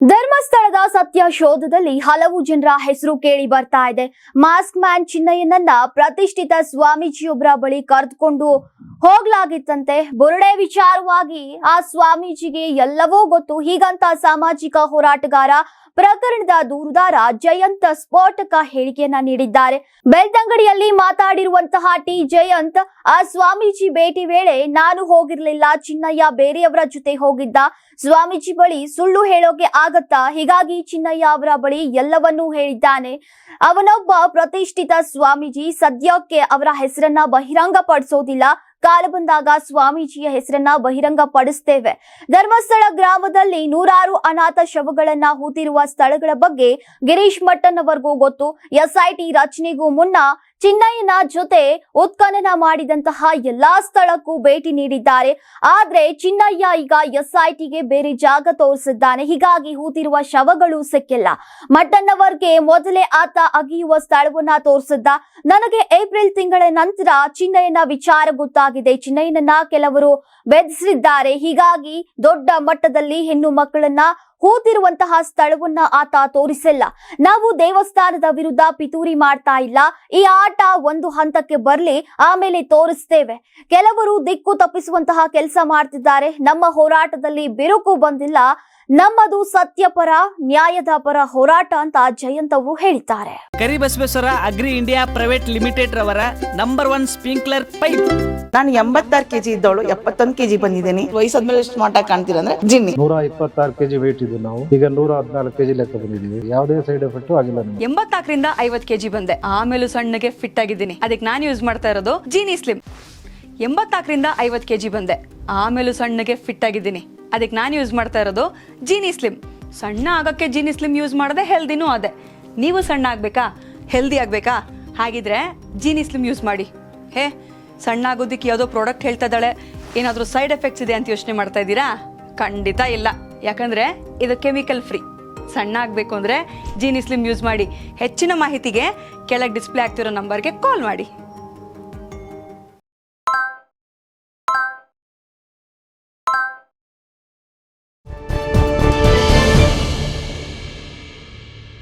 ಧರ್ಮಸ್ಥಳದ ಸತ್ಯ ಶೋಧದಲ್ಲಿ ಹಲವು ಜನರ ಹೆಸರು ಕೇಳಿ ಬರ್ತಾ ಇದೆ. ಮಾಸ್ಕ್ ಮ್ಯಾನ್ ಚಿನ್ನಯ್ಯನನ್ನ ಪ್ರತಿಷ್ಠಿತ ಸ್ವಾಮೀಜಿಯೊಬ್ಬರ ಬಳಿ ಕರೆದುಕೊಂಡು ಹೋಗ್ಲಾಗಿತ್ತಂತೆ. ಬುರುಡೆ ವಿಚಾರವಾಗಿ ಆ ಸ್ವಾಮೀಜಿಗೆ ಎಲ್ಲವೂ ಗೊತ್ತು. ಹೀಗಂತ ಸಾಮಾಜಿಕ ಹೋರಾಟಗಾರ ಪ್ರಕರಣದ ದೂರುದಾರ ಜಯಂತ್ ಸ್ಫೋಟಕ ಹೇಳಿಕೆಯನ್ನ ನೀಡಿದ್ದಾರೆ. ಬೆಳ್ತಂಗಡಿಯಲ್ಲಿ ಮಾತಾಡಿರುವಂತಹ ಟಿ. ಜಯಂತ್, ಆ ಸ್ವಾಮೀಜಿ ಭೇಟಿ ವೇಳೆ, ನಾನು ಹೋಗಿರ್ಲಿಲ್ಲ, ಚಿನ್ನಯ್ಯ ಬೇರೆಯವರ ಜೊತೆ ಹೋಗಿದ್ದ. ಸ್ವಾಮೀಜಿ ಬಳಿ ಸುಳ್ಳು ಹೇಳೋಕೆ ಆಗತ್ತಾ? ಹೀಗಾಗಿ ಚಿನ್ನಯ್ಯ ಅವರ ಬಳಿ ಎಲ್ಲವನ್ನೂ ಹೇಳಿದ್ದಾನೆ. ಅವನೊಬ್ಬ ಪ್ರತಿಷ್ಠಿತ ಸ್ವಾಮೀಜಿ ಸದ್ಯಕ್ಕೆ ಅವರ ಹೆಸರನ್ನ ಬಹಿರಂಗ ಪಡಿಸೋದಿಲ್ಲ ಕಾಲ ಬಂದಾಗ ಸ್ವಾಮೀಜಿಯ ಹೆಸರನ್ನ ಬಹಿರಂಗ ಪಡಿಸ್ತೇವೆ ಧರ್ಮಸ್ಥಳ ಗ್ರಾಮದಲ್ಲಿ ನೂರಾರು ಅನಾಥ ಶವಗಳನ್ನ ಹೂತಿರುವ ಸ್ಥಳಗಳ ಬಗ್ಗೆ ಗಿರೀಶ್ ಮಟ್ಟನ್ ಅವರಿಗೂ ಗೊತ್ತು. ಎಸ್ಐಟಿ ರಚನೆಗೂ ಮುನ್ನ ಚಿನ್ನಯ್ಯನ ಜೊತೆ ಉತ್ಖನನ ಮಾಡಿದಂತಹ ಎಲ್ಲಾ ಸ್ಥಳಕ್ಕೂ ಭೇಟಿ ನೀಡಿದ್ದಾರೆ. ಆದ್ರೆ ಚಿನ್ನಯ್ಯ ಈಗ ಎಸ್ಐಟಿಗೆ ಬೇರೆ ಜಾಗ ತೋರಿಸಿದ್ದಾನೆ. ಹೀಗಾಗಿ ಹೂತಿರುವ ಶವಗಳು ಸಿಕ್ಕಿಲ್ಲ. ಮಟ್ಟಣ್ಣವರ್ಗೆ ಮೊದಲೇ ಆತ ಅಗಿಯುವ ಸ್ಥಳವನ್ನ ತೋರಿಸಿದ್ದ. ನನಗೆ ಏಪ್ರಿಲ್ ತಿಂಗಳ ನಂತರ ಚಿನ್ನಯ್ಯನ ವಿಚಾರ ಗೊತ್ತಾಗಿದೆ ಚಿನ್ನಯ್ಯನನ್ನ ಕೆಲವರು ಬೆದರಿಸಿದ್ದಾರೆ ಹೀಗಾಗಿ ದೊಡ್ಡ ಮಟ್ಟದಲ್ಲಿ ಹೆಣ್ಣು ಮಕ್ಕಳನ್ನ ಹೂತಿರುವಂತಹ ಸ್ಥಳವನ್ನ ಆತ ತೋರಿಸಿಲ್ಲ. ನಾವು ದೇವಸ್ಥಾನದ ವಿರುದ್ಧ ಪಿತೂರಿ ಮಾಡ್ತಾ ಇಲ್ಲ. ಈ ಆಟ ಒಂದು ಹಂತಕ್ಕೆ ಬರ್ಲಿ ಆಮೇಲೆ ತೋರಿಸ್ತೇವೆ. ಕೆಲವರು ದಿಕ್ಕು ತಪ್ಪಿಸುವಂತಹ ಕೆಲಸ ಮಾಡ್ತಿದ್ದಾರೆ. ನಮ್ಮ ಹೋರಾಟದಲ್ಲಿ ಬಿರುಕು ಬಂದಿಲ್ಲ. ನಮ್ಮದು ಸತ್ಯಪರ ನ್ಯಾಯದ ಪರ ಹೋರಾಟ ಅಂತ ಜಯಂತ್ ಅವರು ಹೇಳಿದ್ದಾರೆ. Karibasaveshwara agri India private limited ರವರ ನಂಬರ್ ಒನ್ ಸ್ಪ್ರಿಂಕ್ಲರ್ ಪೈಪ್. ನಾನು ಎಂಬತ್ತಾರು ಕೆಜಿ ಇದ್ದವಳು ಎಪ್ಪತ್ತೊಂದು ಕೆಜಿ ಬಂದಿದ್ದೀನಿ. ವಯಸ್ಸಾದ್ಮೇಲೆ ಎಷ್ಟು ಮಾಟ ಕಾಣ್ತೀರಾ ಅಂದ್ರೆ ಜಿನ್ನಿ. ನೂರ ಇಪ್ಪತ್ತಾರು ಕೆಜಿ ವೇಟ್ ಇದ್ದು ನಾವು. ಈಗ ನೂರ ಹದಿನಾಲ್ಕು ಕೆಜಿ ಲೆಕ್ಕ ಬಂದಿದ್ದೀವಿ. ಯಾವುದೇ ಸೈಡ್ ಎಫೆಕ್ಟ್ ಆಗಿಲ್ಲ ಎಂಬತ್ನಾಲ್ಕರಿಂದ ಐವತ್ ಕೆಜಿ ಬಂದೆ. ಆಮೇಲೂ ಸಣ್ಣಗೆ ಫಿಟ್ ಆಗಿದ್ದೀನಿ. ಅದಕ್ಕೆ ನಾನು ಯೂಸ್ ಮಾಡ್ತಾ ಇರೋದು ಜೀನಿ ಸ್ಲಿಮ್ ಎಂಬತ್ನಾಲ್ಕರಿಂದ ಐವತ್ ಕೆಜಿ ಬಂದೆ. ಆಮೇಲೂ ಸಣ್ಣಗೆ ಫಿಟ್ ಆಗಿದ್ದೀನಿ. ಅದಕ್ಕೆ ನಾನು ಯೂಸ್ ಮಾಡ್ತಾ ಇರೋದು ಜೀನಿ ಸ್ಲಿಮ್ ಸಣ್ಣ ಆಗೋಕ್ಕೆ ಜೀನಿ ಸ್ಲಿಮ್ ಯೂಸ್ ಮಾಡದೆ ಹೆಲ್ದಿನೂ ಅದೇ. ನೀವು ಸಣ್ಣ ಆಗ್ಬೇಕಾ? ಹೆಲ್ದಿ ಆಗ್ಬೇಕಾ? ಹಾಗಿದ್ರೆ ಜೀನಿ ಸ್ಲಿಮ್ ಯೂಸ್ ಮಾಡಿ. ಹೇ, ಸಣ್ಣ ಆಗೋದಕ್ಕೆ ಯಾವುದೋ ಪ್ರಾಡಕ್ಟ್ ಹೇಳ್ತಾ ಇದ್ದಾಳೆ. ಏನಾದರೂ ಸೈಡ್ ಎಫೆಕ್ಟ್ಸ್ ಇದೆ ಅಂತ ಯೋಚನೆ ಮಾಡ್ತಾ ಇದ್ದೀರಾ? ಖಂಡಿತ ಇಲ್ಲ. ಯಾಕಂದ್ರೆ ಇದು ಕೆಮಿಕಲ್ ಫ್ರೀ. ಸಣ್ಣ ಆಗಬೇಕು ಅಂದರೆ ಜೀನಿ ಸ್ಲಿಮ್ ಯೂಸ್ ಮಾಡಿ ಹೆಚ್ಚಿನ ಮಾಹಿತಿಗೆ ಕೆಳಗೆ ಡಿಸ್ಪ್ಲೇ ಆಗ್ತಿರೋ ನಂಬರ್ಗೆ ಕಾಲ್ ಮಾಡಿ.